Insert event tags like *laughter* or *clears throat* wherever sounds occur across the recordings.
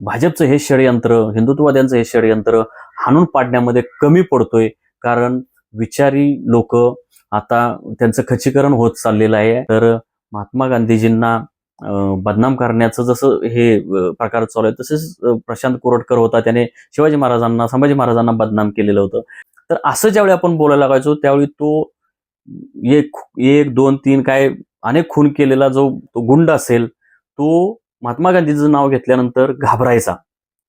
भाजपचं हे षडयंत्र हिंदुत्ववाद्यांचं हे षडयंत्र हाणून पाडण्यामध्ये कमी पडतोय. कारण विचारी लोक आता त्यांचं खचीकरण होत चाललेलं आहे. तर महात्मा गांधीजींना बदनाम करण्याचं जसं हे प्रकार चालू आहे तसेच प्रशांत कोरटकर होता त्याने शिवाजी महाराजांना संभाजी महाराजांना बदनाम केलेलं होतं. तर असं ज्यावेळी आपण बोलायला लागायचो त्यावेळी तो एक एक दोन तीन काय अनेक खून केलेला जो तो गुंड असेल तो महात्मा गांधीचं नाव घेतल्यानंतर घाबरायचा.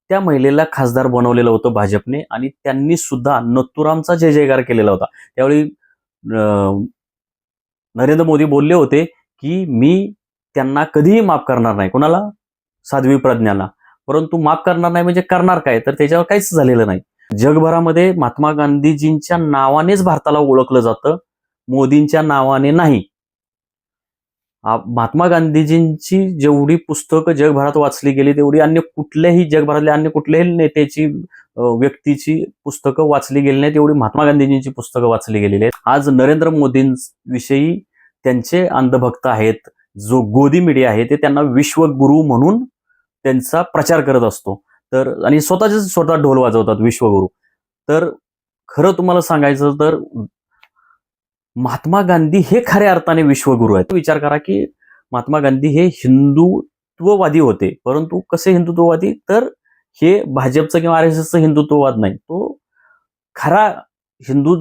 त्या महिलेला खासदार बनवलेलं होतं भाजपने आणि त्यांनी सुद्धा नथुरामचा जय जयकार केलेला होता. त्यावेळी नरेंद्र मोदी बोलले होते की मी त्यांना कधीही माफ करणार नाही. कोणाला? साध्वी प्रज्ञाला. परंतु माफ करणार नाही म्हणजे करणार काय? तर त्याच्यावर काहीच झालेलं नाही. जगभरामध्ये महात्मा गांधीजींच्या नावानेच भारताला ओळखलं जातं. मोदींच्या नावाने नाही. महात्मा गांधीजींची जेवढी पुस्तकं जगभरात वाचली गेली तेवढी अन्य कुठल्याही जगभरातल्या अन्य कुठल्याही नेत्याची व्यक्तीची पुस्तकं वाचली गेली नाही तेवढी महात्मा गांधीजींची पुस्तकं वाचली गेलेली आहेत. आज नरेंद्र मोदींविषयी त्यांचे अंधभक्त आहेत जो गोदी मीडिया आहे ते त्यांना विश्वगुरु म्हणून त्यांचा प्रचार करत असतो. तर आणि स्वतःचे स्वतः ढोल वाजवतात विश्वगुरु. तर खरं तुम्हाला सांगायचं तर महात्मा गांधी हे खऱ्या अर्थाने विश्वगुरू आहेत. विचार करा की महात्मा गांधी हे हिंदुत्ववादी होते. परंतु कसे हिंदुत्ववादी? तर हे भाजपचं किंवा आर एस एसचं हिंदुत्ववाद नाही. तो खरा हिंदू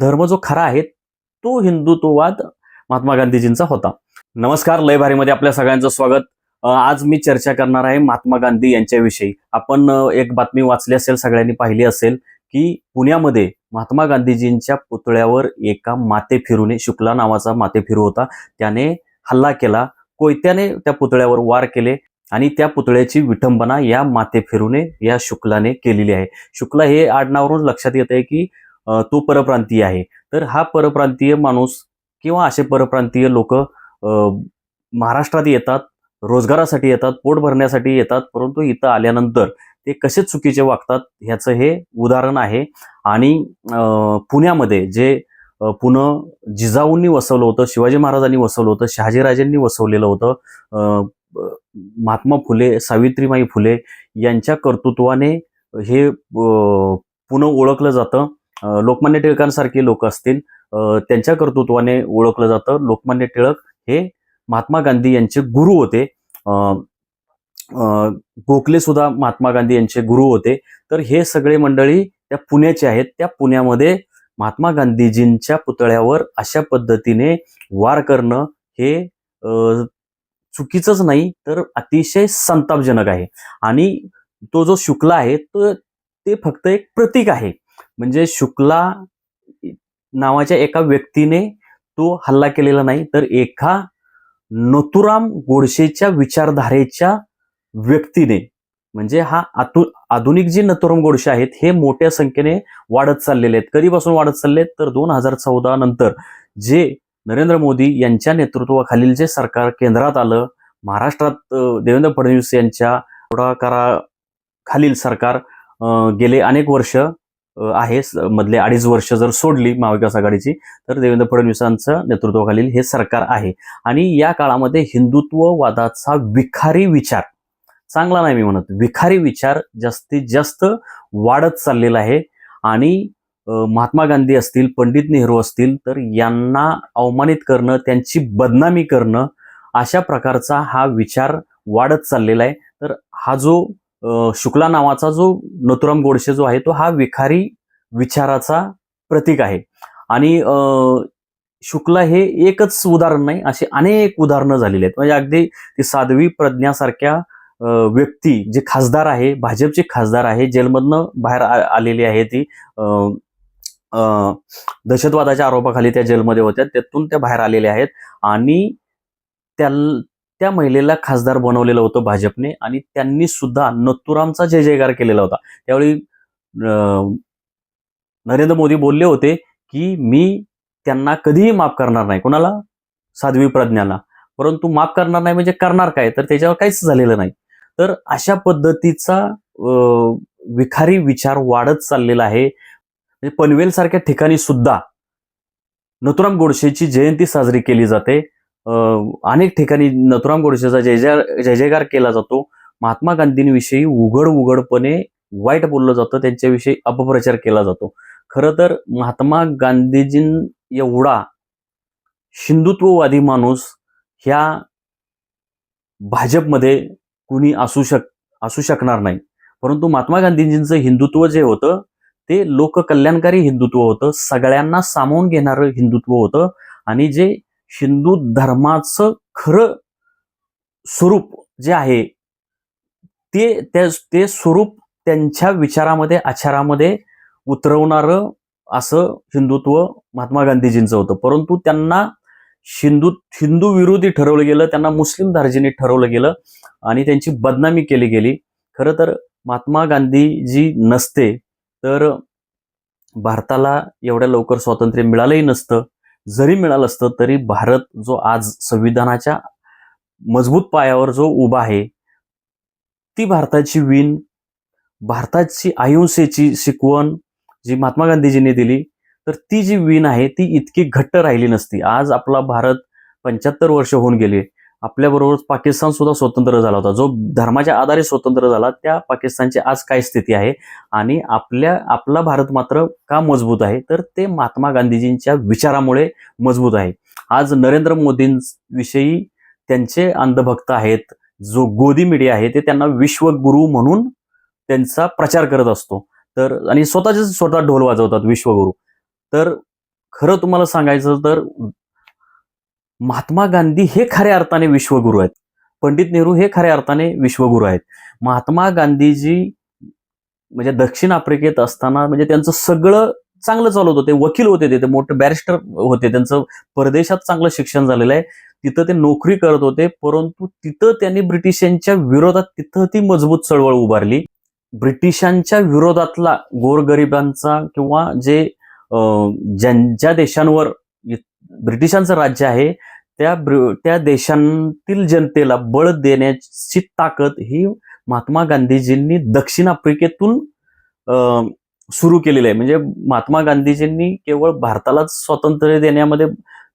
धर्म जो खरा आहे तो हिंदुत्ववाद महात्मा गांधीजींचा होता. नमस्कार लय भारीमध्ये आपल्या सगळ्यांचं स्वागत. आज मी चर्चा करणार आहे महात्मा गांधी यांच्याविषयी. आपण एक बातमी वाचली असेल सगळ्यांनी पाहिली असेल. की पुण्यामध्ये महात्मा गांधीजींच्या पुतळ्यावर एका माते फिरूने शुक्ला नावाचा माते फिरू होता. त्याने हल्ला केला. कोयत्याने त्या पुतळ्यावर वार केले आणि त्या पुतळ्याची विठंबना या माते फिरूने या शुक्लाने केलेली आहे. शुक्ला हे आडनावरून लक्षात येत आहे की तो परप्रांतीय आहे. तर हा परप्रांतीय माणूस किंवा असे परप्रांतीय लोक महाराष्ट्रात येतात रोजगारासाठी येतात पोट भरण्यासाठी येतात परंतु इथं आल्यानंतर ते कसे चुकीचे वागतात ह्याचं हे उदाहरण आहे. आणि पुण्यामध्ये जे पुणं जिजाऊंनी वसवलं होतं शिवाजी महाराजांनी वसवलं होतं शहाजीराजांनी वसवलेलं होतं महात्मा फुले सावित्रीमाई फुले यांच्या कर्तृत्वाने हे पुणं ओळखलं जातं. लोकमान्य टिळकांसारखे लोक असतील त्यांच्या कर्तृत्वाने ओळखलं जातं. लोकमान्य टिळक हे महात्मा गांधी यांचे गुरु होते. गोखले सुद्धा महात्मा गांधी यांचे गुरु होते. तर हे सगळे मंडळी त्या पुण्याचे आहेत. त्या पुण्यामध्ये महात्मा गांधीजींच्या पुतळ्यावर अशा पद्धतीने वार करणं हे चुकीचंच नाही तर अतिशय संतापजनक आहे. आणि तो जो शुक्ला आहे तो ते फक्त एक प्रतीक आहे. म्हणजे शुक्ला नावाच्या एका व्यक्तीने तो हल्ला केलेला नाही तर एका नथुराम गोडसेच्या विचारधारेच्या व्यक्तीने म्हणजे हा आतु आधुनिक जे नतोरम गोडशे आहेत हे मोठ्या संख्येने वाढत चाललेले आहेत. कधीपासून वाढत चालले आहेत तर दोन हजार चौदा नंतर जे नरेंद्र मोदी यांच्या नेतृत्वाखालील जे सरकार केंद्रात आलं महाराष्ट्रात देवेंद्र फडणवीस यांच्या पुढाकाराखालील सरकार गेले अनेक वर्ष आहे. स- मधले अडीच वर्ष जर सोडली महाविकास आघाडीची तर देवेंद्र फडणवीसांचं नेतृत्वाखालील हे सरकार आहे. आणि या काळामध्ये हिंदुत्ववादाचा विखारी विचार चांगला नाही मी म्हणत. विखारी विचार जास्तीत जास्त वाढत चाललेला आहे. आणि महात्मा गांधी असतील पंडित नेहरू असतील तर यांना अवमानित करणं त्यांची बदनामी करणं अशा प्रकारचा हा विचार वाढत चाललेला आहे. तर हा जो शुक्ला नावाचा जो नथुराम गोडसे जो आहे तो हा विखारी विचाराचा प्रतीक आहे. आणि शुक्ला हे एकच उदाहरण नाही असे अनेक उदाहरणं झालेली आहेत. म्हणजे अगदी ती साध्वी प्रज्ञासारख्या व्यक्ती जे खासदार आहे भाजपचे खासदार आहे जेलमधनं बाहेर आलेली आहे ती अं, दहशतवादाच्या आरोपाखाली त्या जेलमध्ये होत्या त्यातून त्या बाहेर आलेल्या आहेत आणि त्या त्या महिलेला खासदार बनवलेलं होतं भाजपने आणि त्यांनी सुद्धा नथुरामचा जय जयकार केलेला होता. त्यावेळी नरेंद्र मोदी बोलले होते की मी त्यांना कधीही माफ करणार नाही. कोणाला? साध्वी प्रज्ञाला. परंतु माफ करणार नाही म्हणजे करणार काय? तर त्याच्यावर काहीच झालेलं नाही. तर अशा पद्धतीचा विखारी विचार वाढत चाललेला आहे. म्हणजे पनवेल सारख्या ठिकाणी सुद्धा नथुराम गोडसेची जयंती साजरी केली जाते. अनेक ठिकाणी नथुराम गोडसेचा जय जय जयकार केला जातो. महात्मा गांधींविषयी उघड उघडपणे वाईट बोललं जातं त्यांच्याविषयी अपप्रचार केला जातो. खरं तर महात्मा गांधीजीं एवढा हिंदुत्ववादी माणूस ह्या भाजपमध्ये कुणी असू शक असू शकणार नाही. परंतु महात्मा गांधीजींचं हिंदुत्व जे होतं ते लोककल्याणकारी हिंदुत्व होतं सगळ्यांना सामावून घेणारं हिंदुत्व होतं आणि जे हिंदू धर्माचं खरं स्वरूप जे आहे ते त्या ते स्वरूप त्यांच्या विचारामध्ये आचारामध्ये उतरवणारं असं हिंदुत्व महात्मा गांधीजींचं होतं. परंतु त्यांना हिंदू हिंदू विरोधी ठरवलं गेलं त्यांना मुस्लिम धार्जिनी ठरवलं गेलं आणि त्यांची बदनामी केली गेली. खरं तर महात्मा गांधीजी नसते तर भारताला एवढ्या लवकर स्वातंत्र्य मिळालंही नसतं. जरी मिळालं असतं तरी भारत जो आज संविधानाच्या मजबूत पायावर जो उभा आहे ती भारताची विण भारताची अहिंसेची शिकवण जी महात्मा गांधीजींनी दिली तर ती जी विण आहे ती इतकी घट्ट राहिली नसती. आज आपला भारत पंच्याहत्तर वर्ष होऊन गेले. आपल्याबरोबर पाकिस्तान सुद्धा स्वतंत्र झाला होता. जो धर्माच्या आधारे स्वतंत्र झाला त्या पाकिस्तानची आज काय स्थिती आहे? आणि आपल्या आपला भारत मात्र का मजबूत आहे? तर ते महात्मा गांधीजींच्या विचारामुळे मजबूत आहे. आज नरेंद्र मोदींविषयी त्यांचे अंधभक्त आहेत जो गोदी मीडिया आहे ते त्यांना विश्वगुरु म्हणून त्यांचा प्रचार करत असतो. तर आणि स्वतःचे स्वतः ढोल वाजवतात विश्वगुरू. तर खरं तुम्हाला सांगायचं तर महात्मा गांधी हे खऱ्या अर्थाने विश्वगुरू आहेत. पंडित नेहरू हे खऱ्या अर्थाने विश्वगुरू आहेत. महात्मा गांधीजी म्हणजे दक्षिण आफ्रिकेत असताना म्हणजे त्यांचं सगळं चांगलं चालत होते. वकील होते ते ते मोठे बॅरिस्टर होते. त्यांचं परदेशात चांगलं शिक्षण झालेलं आहे. तिथं ते नोकरी करत होते परंतु तिथं त्यांनी ब्रिटिशांच्या विरोधात तिथं ती मजबूत चळवळ उभारली. ब्रिटिशांच्या विरोधातला गोरगरिबांचा किंवा जे ज्यांच्या देशांवर ब्रिटिशांचं राज्य आहे त्या त्या देशांतील जनतेला बळ देण्याची ताकद ही महात्मा गांधीजींनी दक्षिण आफ्रिकेतून सुरू केलेली आहे. म्हणजे महात्मा गांधीजींनी केवळ भारतालाच स्वातंत्र्य देण्यामध्ये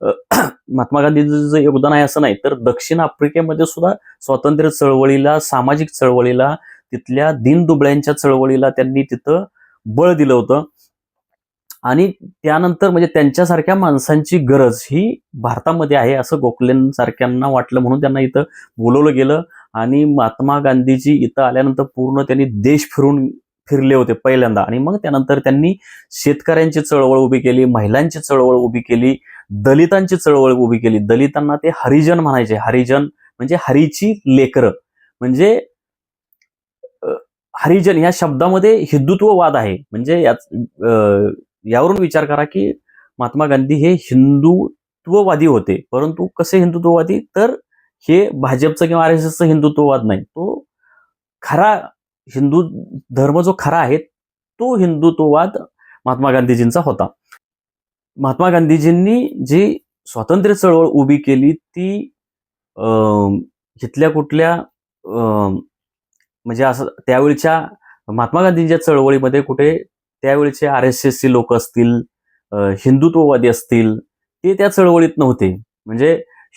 *clears throat* महात्मा गांधीजीचं योगदान आहे असं नाही तर दक्षिण आफ्रिकेमध्ये सुद्धा स्वातंत्र्य चळवळीला सामाजिक चळवळीला तिथल्या दीनदुबळ्यांच्या चळवळीला त्यांनी तिथं बळ दिलं होतं. आणि त्यानंतर म्हणजे त्यांच्यासारख्या माणसांची गरज ही भारतामध्ये आहे असं गोखलेंसारख्यांना वाटलं म्हणून त्यांना इथं बोलवलं गेलं. आणि महात्मा गांधीजी इथं आल्यानंतर पूर्ण त्यांनी देश फिरून फिरले होते पहिल्यांदा. आणि मग त्यानंतर त्यांनी शेतकऱ्यांची चळवळ उभी केली महिलांची चळवळ उभी केली दलितांची चळवळ उभी केली. दलितांना ते हरिजन म्हणायचे. हरिजन म्हणजे हरीची लेकरं. म्हणजे हरिजन या शब्दामध्ये हिंदुत्ववाद आहे. म्हणजे याच यावरून विचार करा की महात्मा गांधी हे हिंदुत्ववादी होते. परंतु कसे हिंदुत्ववादी? तर हे भाजपचं किंवा आर एस एसचं हिंदुत्ववाद नाही. तो खरा हिंदू धर्म जो खरा आहे तो हिंदुत्ववाद महात्मा गांधीजींचा होता. महात्मा गांधीजींनी जी स्वातंत्र्य चळवळ उभी केली ती इथल्या कुठल्या म्हणजे असं त्यावेळच्या महात्मा गांधींच्या चळवळीमध्ये कुठे त्यावेळचे आर एस एसचे लोक असतील हिंदुत्ववादी असतील ते त्या चळवळीत नव्हते. म्हणजे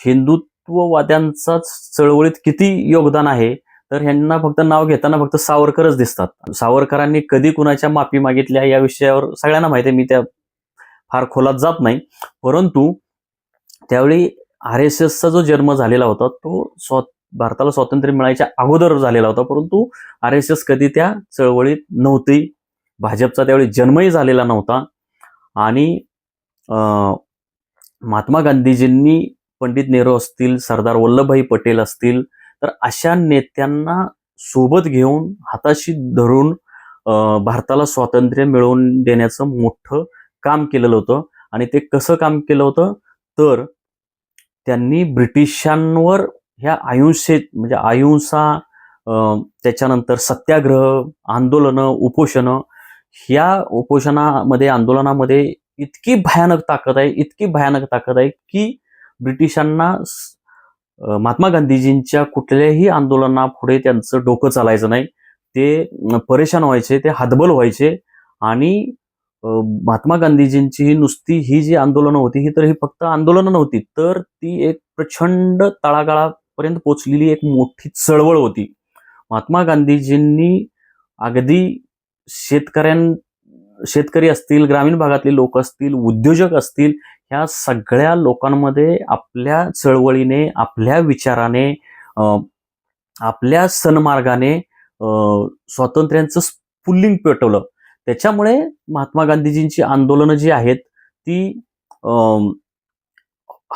हिंदुत्ववाद्यांचाच चळवळीत किती योगदान आहे तर ह्यांना फक्त नाव घेताना फक्त सावरकरच दिसतात. सावरकरांनी कधी कुणाच्या माफी मागितल्या या विषयावर सगळ्यांना माहिती आहे मी त्या फार खोलात जात नाही. परंतु त्यावेळी आर एस एसचा जो जन्म झालेला होता तो स्व भारताला स्वातंत्र्य मिळायच्या अगोदर झालेला होता परंतु आर एस एस कधी त्या चळवळीत नव्हती. भाजपचा त्यावेळी जन्मही झालेला नव्हता. आणि महात्मा गांधीजींनी पंडित नेहरू असतील सरदार वल्लभभाई पटेल असतील तर अशा नेत्यांना सोबत घेऊन हाताशी धरून भारताला स्वातंत्र्य मिळवून देण्याचं मोठं काम केलेलं होतं. आणि ते कसं काम केलं होतं? तर त्यांनी ब्रिटिशांवर ह्या अहिंसेत म्हणजे अहिंसा त्याच्यानंतर सत्याग्रह आंदोलनं उपोषणं ह्या उपोषणामध्ये आंदोलनामध्ये इतकी भयानक ताकद आहे इतकी भयानक ताकद आहे की ब्रिटिशांना महात्मा गांधीजींच्या कुठल्याही आंदोलनापुढे त्यांचं डोकं चालायचं नाही. ते परेशान व्हायचे ते हातबल व्हायचे आणि महात्मा गांधीजींची ही नुसती ही जी आंदोलनं होती ही तर ही फक्त आंदोलनं नव्हती तर ती एक प्रचंड तळागाळापर्यंत पोचलेली एक मोठी चळवळ होती. महात्मा गांधीजींनी अगदी शेतकऱ्यां शेतकरी असतील ग्रामीण भागातले लोक असतील उद्योजक असतील ह्या सगळ्या लोकांमध्ये आपल्या चळवळीने आपल्या विचाराने अं, आपल्या सन्मार्गाने स्वातंत्र्यांचं स्फुल्लिंग पेटवलं. त्याच्यामुळे महात्मा गांधीजींची आंदोलनं जी आहेत ती अं,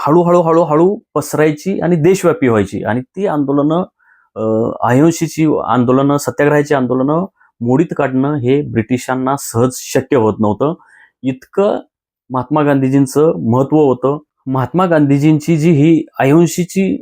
हळूहळू हळूहळू पसरायची आणि देशव्यापी व्हायची. आणि ती आंदोलनं अहिंसेची आंदोलनं सत्याग्रहाची आंदोलनं मोडीत काढणं हे ब्रिटिशांना सहज शक्य होत नव्हतं. इतकं महात्मा गांधीजींचं महत्त्व होतं. महात्मा गांधीजींची जी ही अहिंशीची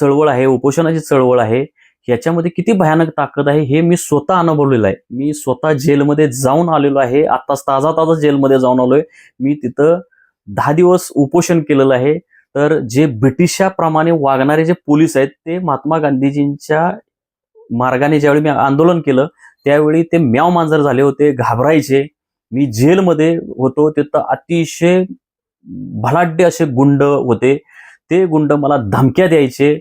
चळवळ आहे उपोषणाची चळवळ आहे याच्यामध्ये किती भयानक ताकद आहे हे मी स्वतः अनुभवलेलं आहे. मी स्वतः जेलमध्ये जाऊन आलेलो आहे. आत्ताच ताजा ताजा जेलमध्ये जाऊन आलोय. मी तिथं दहा दिवस उपोषण केलेलं आहे. तर जे ब्रिटिशाप्रमाणे वागणारे जे पोलीस आहेत ते महात्मा गांधीजींच्या मार्गाने ज्यावेळी मी आंदोलन केलं त्यावेळी ते म्याव मांजर झाले होते घाबरायचे. मी जेलमध्ये होतो तिथं अतिशय भलाढ्य असे गुंड होते. ते गुंड मला धमक्या द्यायचे.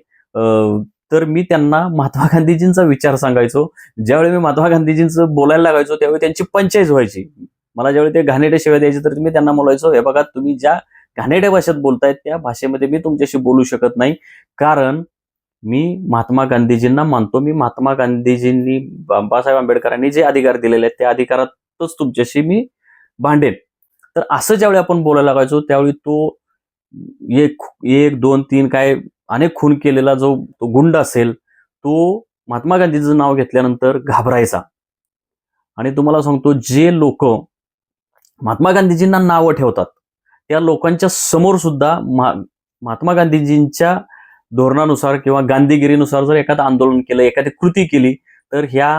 तर मी त्यांना महात्मा गांधीजींचा विचार सांगायचो. ज्यावेळी मी महात्मा गांधीजींचं बोलायला लागायचो त्यावेळी त्यांची पंचायत व्हायची. मला ज्यावेळी ते घाणेरड्या शिवाय द्यायचे तर मी त्यांना बोलायचो हे बघा तुम्ही ज्या घाणेट्या भाषेत बोलतायत त्या भाषेमध्ये मी तुमच्याशी बोलू शकत नाही. कारण मी महात्मा गांधीजींना मानतो. मी महात्मा गांधीजींनी बाबासाहेब आंबेडकरांनी जे अधिकार दिलेले आहेत त्या अधिकारातच तुमच्याशी मी भांडेन. तर असं ज्यावेळी आपण बोलायला लागायचो त्यावेळी तो एक एक दोन तीन काय अनेक खून केलेला जो तो गुंड असेल तो महात्मा गांधीचं नाव घेतल्यानंतर घाबरायचा. आणि तुम्हाला सांगतो जे लोक महात्मा गांधीजींना नावं ठेवतात त्या लोकांच्या समोर सुद्धा महा- महात्मा गांधीजींच्या धोरणानुसार किंवा गांधीगिरीनुसार जर एखादं आंदोलन केलं एखादी कृती केली तर ह्या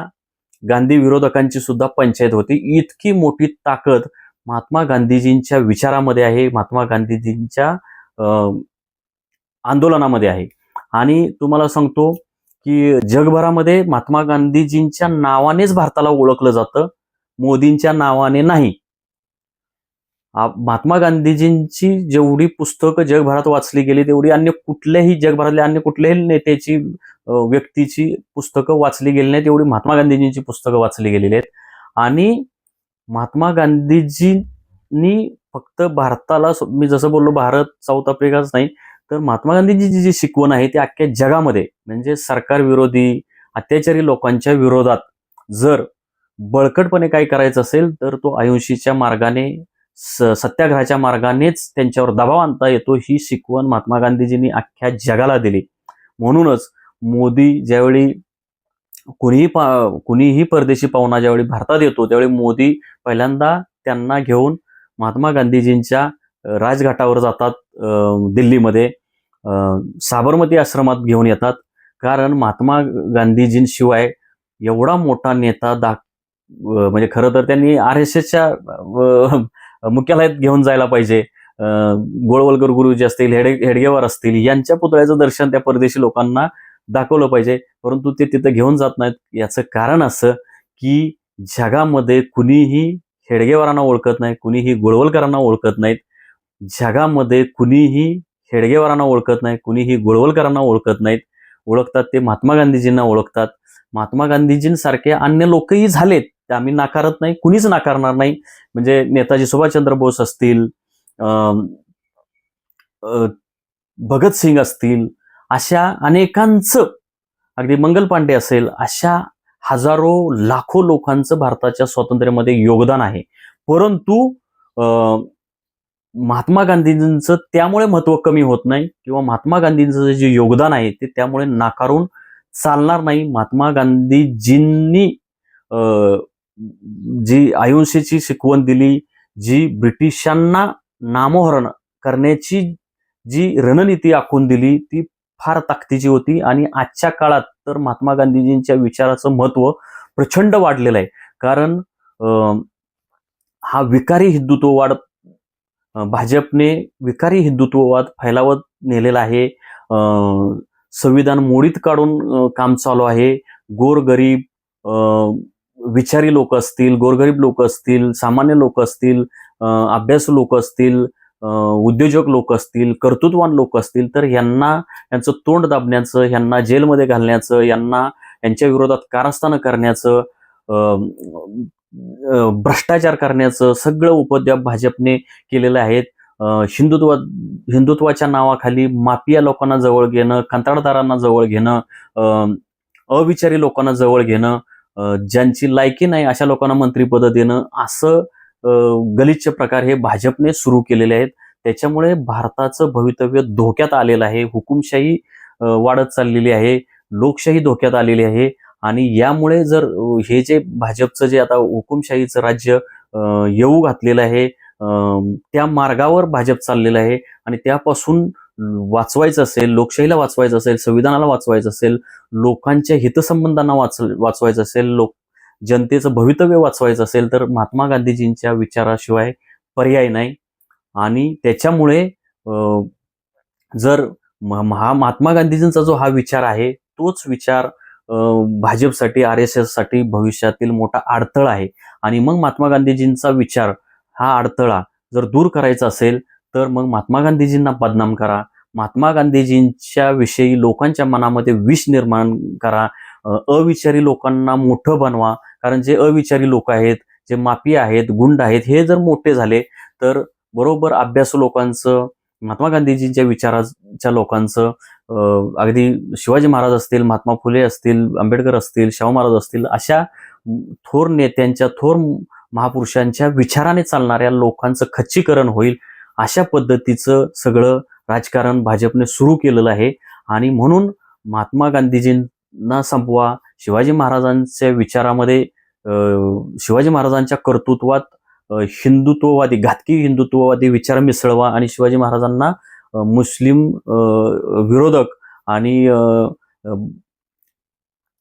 गांधी विरोधकांची सुद्धा पंचायत होती. इतकी मोठी ताकद महात्मा गांधीजींच्या विचारामध्ये आहे महात्मा गांधीजींच्या आंदोलनामध्ये आहे. आणि तुम्हाला सांगतो की जगभरामध्ये महात्मा गांधीजींच्या नावानेच भारताला ओळखलं जातं. मोदींच्या नावाने नाही. महात्मा गांधीजींची जेवढी पुस्तकं जगभरात वाचली गेली तेवढी अन्य कुठल्याही जगभरातल्या अन्य कुठल्याही नेत्याची व्यक्तीची पुस्तकं वाचली गेली नाही तेवढी महात्मा गांधीजींची पुस्तकं वाचली गेलेली आहेत. आणि महात्मा गांधीजींनी फक्त भारताला मी जसं बोललो भारत साऊथ आफ्रिकाच नाही तर महात्मा गांधीजींची जी शिकवण आहे ती अख्ख्या जगामध्ये म्हणजे सरकार विरोधी अत्याचारी लोकांच्या विरोधात जर बळकटपणे काही करायचं असेल तर तो अहिंसेच्या मार्गाने सत्याग्रहाच्या मार्गानेच त्यांच्यावर दबाव आणता येतो ही शिकवण महात्मा गांधीजींनी अख्ख्या जगाला दिली. म्हणूनच मोदी ज्यावेळी कुणीही पा कुणीही परदेशी पाहुणा ज्यावेळी भारतात येतो त्यावेळी मोदी पहिल्यांदा त्यांना घेऊन महात्मा गांधीजींच्या राजघाटावर जातात दिल्लीमध्ये. साबरमती आश्रमात घेऊन येतात. कारण महात्मा गांधीजींशिवाय एवढा मोठा नेता दा म्हणजे खरं तर त्यांनी आर एस एसच्या मुख्यालयात घेऊन जायला पाहिजे. गोळवलकर गुरुजी असतील हेडे हेडगेवार असतील यांच्या पुतळ्याचं दर्शन त्या परदेशी लोकांना दाखवलं पाहिजे. परंतु ते तिथं घेऊन जात नाहीत. याचं कारण असं की जगामध्ये कुणीही हेडगेवारांना ओळखत नाही कुणीही गोळवलकरांना ओळखत नाहीत. जगामध्ये कुणीही हेडगेवारांना ओळखत नाही कुणीही गोळवलकरांना ओळखत नाहीत. ओळखतात ते महात्मा गांधीजींना ओळखतात. महात्मा गांधीजींसारखे अन्य लोकही झालेत. ते आम्ही नाकारत नाही कुणीच नाकारणार नाही. म्हणजे नेताजी सुभाषचंद्र बोस असतील भगतसिंग असतील अशा अनेकांचं अगदी मंगल पांडे असेल अशा हजारो लाखो लोकांचं भारताच्या स्वातंत्र्यामध्ये योगदान आहे. परंतु महात्मा गांधीजींचं त्यामुळे महत्त्व कमी होत नाही किंवा महात्मा गांधींचं जे योगदान आहे ते त्यामुळे नाकारून चालणार नाही. महात्मा गांधीजींनी जी अहिंसेची शिकवण दिली जी ब्रिटिशांना नामोहरण करण्याची जी रणनीती आखून दिली ती फार ताकदीची होती. आणि आजच्या काळात तर महात्मा गांधीजींच्या विचाराचं महत्त्व प्रचंड वाढलेलं आहे. कारण हा विकारी हिंदुत्ववाद भाजपने विकारी हिंदुत्ववाद फैलावत नेलेला आहे. संविधान मोडीत काढून काम चालू आहे. गोरगरीब विचारी लोक असतील गोरगरीब लोक असतील सामान्य लोक असतील अभ्यास लोक असतील उद्योजक लोक असतील कर्तृत्वान लोक असतील तर यांना यांचं तोंड दाबण्याचं यांना जेलमध्ये घालण्याचं यांना यांच्या विरोधात कारस्थानं करण्याचं भ्रष्टाचार करण्याचं सगळं उपद्व्याप भाजपने केलेलं आहेत. हिंदुत्व हिंदुत्वाच्या नावाखाली माफिया लोकांना जवळ घेणं कंत्राटदारांना जवळ घेणं अविचारी लोकांना जवळ घेणं ज्यांची लायकी नाही अशा लोकांना मंत्रीपद देणं असं गलिच्छ प्रकार हे भाजपने सुरू केलेले आहेत. त्याच्यामुळे भारताचं भवितव्य धोक्यात आलेलं आहे. हुकुमशाही वाढत चाललेली आहे. लोकशाही धोक्यात आलेली आहे. आणि यामुळे जर हे जे भाजपचं जे आता हुकुमशाहीचं राज्य येऊ घातलेलं आहे त्या मार्गावर भाजप चाललेलं आहे. आणि त्यापासून वाचवायचं असेल लोकशाहीला वाचवायचं असेल संविधानाला वाचवायचं असेल लोकांच्या हितसंबंधांना वाच वाचवायचं असेल लोक जनतेचं भवितव्य वाचवायचं असेल तर महात्मा गांधीजींच्या विचाराशिवाय पर्याय नाही. आणि त्याच्यामुळे अं, जर महा महात्मा गांधीजींचा जो हा विचार आहे तोच विचार भाजपसाठी आर एस एससाठी भविष्यातील मोठा अडथळा आहे. आणि मग महात्मा गांधीजींचा विचार हा अडथळा जर दूर करायचा असेल तर मग महात्मा गांधीजींना बदनाम करा. महात्मा गांधीजींच्या विषयी लोकांच्या मनामध्ये विष निर्माण करा. अविचारी लोकांना मोठं बनवा. कारण जे अविचारी लोक आहेत जे माफी आहेत गुंड आहेत हे जर मोठे झाले तर बरोबर अभ्यासू लोकांचं महात्मा गांधीजींच्या विचाराच्या लोकांचं अगदी शिवाजी महाराज असतील महात्मा फुले असतील आंबेडकर असतील शाहू महाराज असतील अशा थोर नेत्यांच्या थोर महापुरुषांच्या विचाराने चालणाऱ्या लोकांचं खच्चीकरण होईल. अशा पद्धतीचं सगळं राजकारण भाजपने सुरू केलेलं आहे. आणि म्हणून महात्मा गांधीजींना संपवा शिवाजी महाराजांच्या विचारामध्ये शिवाजी महाराजांच्या कर्तृत्वात हिंदुत्ववादी घातकी हिंदुत्ववादी विचार मिसळवा आणि शिवाजी महाराजांना मुस्लिम विरोधक आणि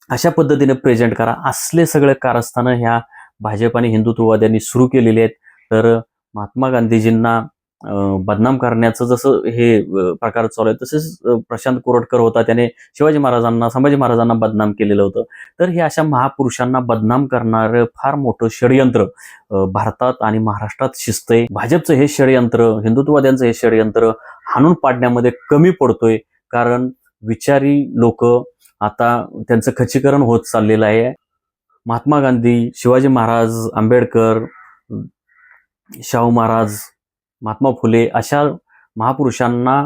अशा पद्धतीने प्रेझेंट करा. असले सगळे कारस्थानं ह्या भाजप आणि हिंदुत्ववाद्यांनी सुरू केलेले आहेत. तर महात्मा गांधीजींना बदनाम करण्याचं जसं हे प्रकार चालू आहे तसेच प्रशांत कोरटकर होता त्याने शिवाजी महाराजांना संभाजी महाराजांना बदनाम केलेलं होतं. तर हे अशा महापुरुषांना बदनाम करणारं फार मोठं षडयंत्र भारतात आणि महाराष्ट्रात शिजतंय भाजपचं हे षडयंत्र हिंदुत्ववाद्यांचं हे षडयंत्र हाणून पाडण्यामध्ये कमी पडतोय. कारण विचारी लोक आता त्यांचं खचीकरण होत चाललेलं आहे. महात्मा गांधी शिवाजी महाराज आंबेडकर शाहू महाराज महात्मा फुले अशा महापुरुषांना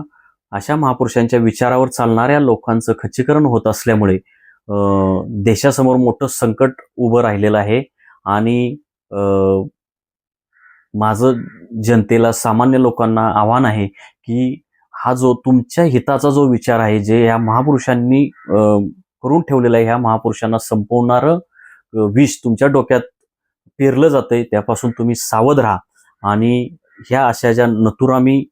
अशा महापुरुषांच्या विचारावर चालणाऱ्या लोकांचं खच्चीकरण होत असल्यामुळे देशासमोर मोठं संकट उभं राहिलेलं आहे आणि माझं जनतेला सामान्य लोकांना आव्हान आहे की हा जो तुमच्या हिताचा जो विचार आहे जे या महापुरुषांनी करून ठेवलेला आहे ह्या महापुरुषांना संपवणारं विष तुमच्या डोक्यात पेरलं जातंय त्यापासून तुम्ही सावध राहा आणि ह्या अशा ज्या नतुरामी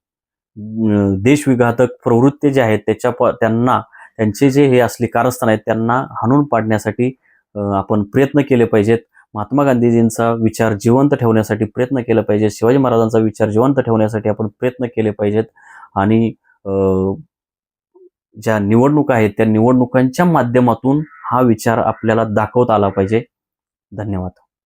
देशविघातक प्रवृत्ती ज्या आहेत त्याच्या प- त्यांना त्यांचे जे हे असले कारस्थान आहेत त्यांना हाणून पाडण्यासाठी आपण प्रयत्न केले पाहिजेत. महात्मा गांधीजींचा विचार जिवंत ठेवण्यासाठी प्रयत्न केला पाहिजे शिवाजी महाराजांचा विचार जिवंत ठेवण्यासाठी आपण प्रयत्न केले पाहिजेत. आणि ज्या निवडणुका आहेत त्या निवडणुकांच्या माध्यमातून हा विचार आपल्याला दाखवता आला पाहिजे. धन्यवाद.